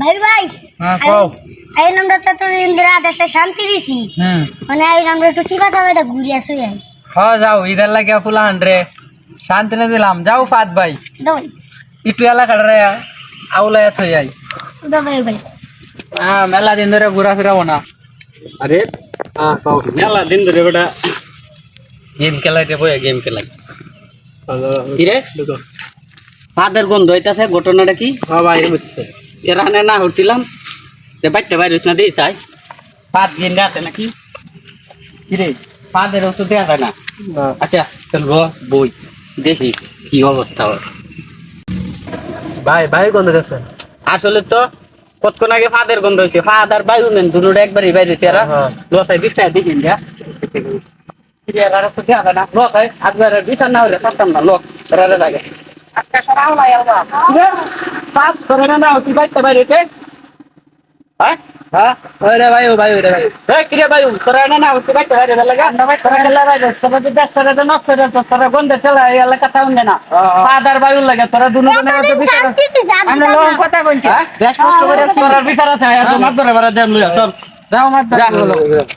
ভাই ভাই হ্যাঁ কও। এই নামটা তো তো ইন্দিরা দেশে শান্তি দিছি। মানে এই নামটা একটু চিপা চাপা দা ঘুরে আসো যাই হ যাও ইদার লাগে ফুলা হান্ড্রে শান্তি না দিলাম। যাও ফাত ভাই। যাই ভাই ভাই। হ্যাঁ মেলা দিন ধরে ঘোরাফেরা না। আরে মেলা দিন ধরে বেটা গেম খেলাইতে বই গেম খেলাই। ফাদের গন্ধ হইতাছে ঘটনাটা কি? বাইরে বুঝছে। এরানে না হচ্ছিলাম যে বাচ্চা বাইরে না দিই তাই। পাত গেন্দে আছে নাকি? কিরে পাদের তো দেওয়া যায় না। আচ্ছা চল র বই। দেখি কি অবস্থা ওর। ভাই ভাই গন্ধ দেখছে আসলে তো কতক্ষণ আগে ফাদের গন্ধ হয়েছে। ফাদ আর বায়ু নেন দুটো একবারই বাইরে হয়েছে এরা। হ্যাঁ। লসাই বিছায় দিকেন যা লসাই একবার বিছান না হলে পারতাম না। লোক এরা লাগে। আজকে সরাও পাঁচ ধরে না না তুই বাইতে বাইরে হইতে? হ্যাঁ? হ্যাঁ? ওই রে ভাই ও ভাই ওই রে ভাই। এই কিরে বায়ু তোরা না না তুই বাইতে বাইরে লাগে তোরা গেলে বাইরে তোরা যদি দেশ তোরা তো নষ্ট হয়ে যাচ্ছে তোরা গন্ধে চলে এই এলাকা তাউন না। ফাদার বায়ু লাগে তোরা দুনো জনে তো বিচার আমরা লোক কথা কইছি হ্যাঁ? দেশ নষ্ট করে তোরা বিচার আছে আর মাত ধরে বারা দেন লইয়া চল। যাও মাত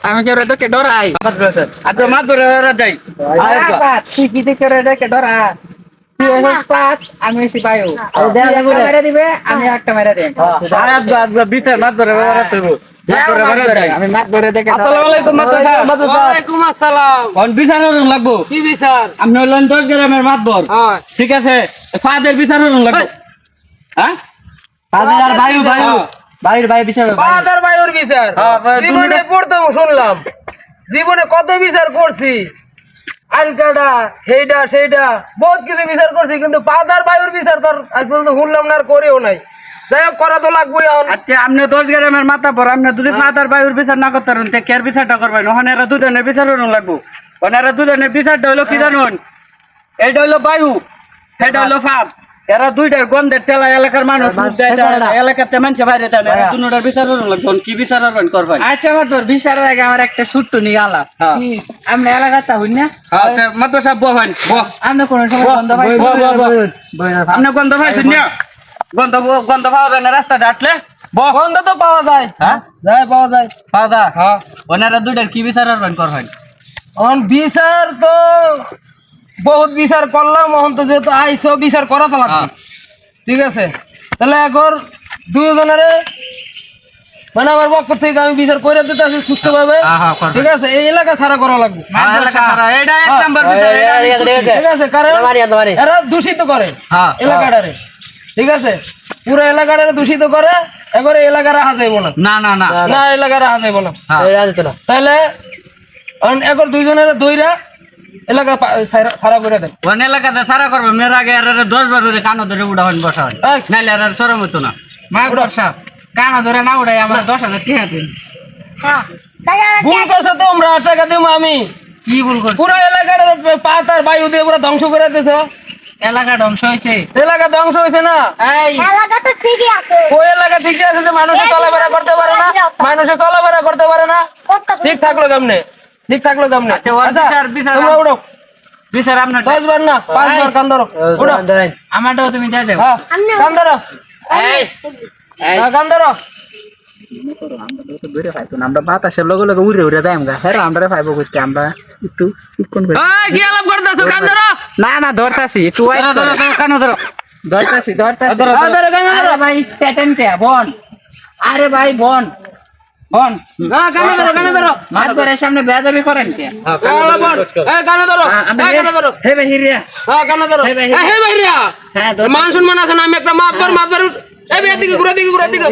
আমি রে তোকে ডরাই? আর মাত ধরে যাই তুই কি দেখে রে ডরা আমি এসে পাইও তুই একটা মেরে দিবে আমি একটা মেরে দিই আর আজকে আজকে বিচার মাত ধরে বারা তৈব মাত ধরে বারা যাই আমি মাত ধরে দেখে আসসালামু আলাইকুম মাদ্রাসা মাদ্রাসা ওয়ালাইকুম আসসালাম। কোন বিচার লাগবো? কি বিচার? আপনি হলেন দশ গ্রামের মাতবর হয়। ঠিক আছে ফাদের বিচার লাগবো। হ্যাঁ? ফাদের আর বায়ু বায়ু। বায়ুর বায়ু বিচার বিচার। হ্যাঁ, জীবনে শুনলাম। জীবনে কত বিচার করছি? আলকাটা সেইটা সেইটা বহুত কিছু বিচার করছি কিন্তু পাদার বায়ুর বিচার তোর আজ পর্যন্ত শুনলাম না আর করেও নাই। যাই হোক করা তো লাগবেই এখন। আচ্ছা আপনি দশ গ্রামের মাথা পর আপনি যদি পাদার বায়ুর বিচার না করতে পারেন কেয়ার বিচারটা করবেন? ওখানে এরা দুজনের বিচার লাগবো। ওনারা দুজনের বিচারটা হইল কি জানুন? এইটা হলো বায়ু সেটা হলো ফাদ এরা দুইটার গন্ধের টেলা এলাকার মানুষ এলাকাতে মানুষে বাইরে এরা দুটার বিচার কি বিচার করবেন? আচ্ছা মাত ধর বিচারের আগে আমার একটা ছুট্ট নিয়ে আলাপ। হ্যাঁ। আপনি এলাকাটা হইন না? হ্যাঁ তে মাদ্রাসা বহেন বহ। আপনি কোন সময় বন্ধ পাই। আপনি গন্ধ পাইছেন না। গন্ধ গন্ধ পাওয়া যায় না রাস্তাতে হাঁটলে বন্ধ তো পাওয়া যায়। হ্যাঁ? যায় পাওয়া যায়। পাওয়া যায়? হ্যাঁ। ওনারা দুইটার কি বিচার করবেন? বিচার তো বহুত বিচার করলাম এখন তো যেহেতু আইসো বিচার করা তো লাগবে। হ্যাঁ। ঠিক আছে? তাহলে এখন দুজনের মানে আমার পক্ষ থেকে আমি বিচার করে দিতে আছি সুষ্ঠুভাবে। হ্যাঁ, হ্যাঁ, ঠিক আছে? এই এলাকা ছাড়া করা লাগবে। ঠিক আছে কারণ এরা দূষিত করে হ্যাঁ। এলাকাটারে। ঠিক আছে? পুরো এলাকাটারে দূষিত করে এবারে এলাকা রাখা যাইব না। না না না। না এলাকা রাখা যাইব না। হ্যাঁ। তাহলে এখন দুইজনের দইরা এলাকা সারা- সারা করে দেয় ওন এলাকাতে সারা করবে মেয়ের আগে আর দশ বার ধরে কানো ধরে উড়া হন বসা হয় নাইলে আর আর সরম হতো না। মা বর্ষা কানা ধরে না উড়াই আমার দশ হাজার টাকা দিন। তাই আমার ভুল করছে তোমরা টাকা দিব আমি। কি ভুল করছি? পুরো বায়ু দিয়ে পুরো ধ্বংস করে দিছো। এলাকা ধ্বংস হয়েছে এলাকা ধ্বংস হয়েছে না? এই। এলাকা তো ঠিকই আছে। ওই এলাকা ঠিক আছে যে মানুষের চলাফেরা করতে পারে না মানুষের চলাফেরা করতে পারে না। ঠিক থাকল কেমনে? ঠিক থাকল কেমনে আচ্ছা, ওর বিচার- বিচার- তোমরা উঠো। বিচার আপনার দশ বার না পাঁচ বার কান ধরো। উঠো। আমারটাও তুমি দিয়ে দেও। হ্যাঁ কান ধরো। এই হ্যাঁ, কান ধরো। আমরা বাতাসের লগে উড়ে উড়ে আমরা হ্যাঁ আমরা পাইবো করতে আমরা একটু না না ধরতাছি একটু কানো ধরো। ধরতাছি ধরতাছি। ধরো, ধরো। কান ধরো। আরে ভাই চেতেন কে বন। আরে ভাই বন। হ্যাঁ ধরো কানে ধরো। মাত করে সামনে বেয়াদবি করেন কে? হ্যাঁ, হ্যাঁ, ধরো। ধরো। হে ভাই হিরিয়া হ্যাঁ ধরো। এই, ভাই, হে ভাইরা হ্যাঁ ধর। মান সম্মান আছে না? আমি একটা মাপ কর মাপ কর এই দিকে ঘুরে দিকে ঘুরে দিকে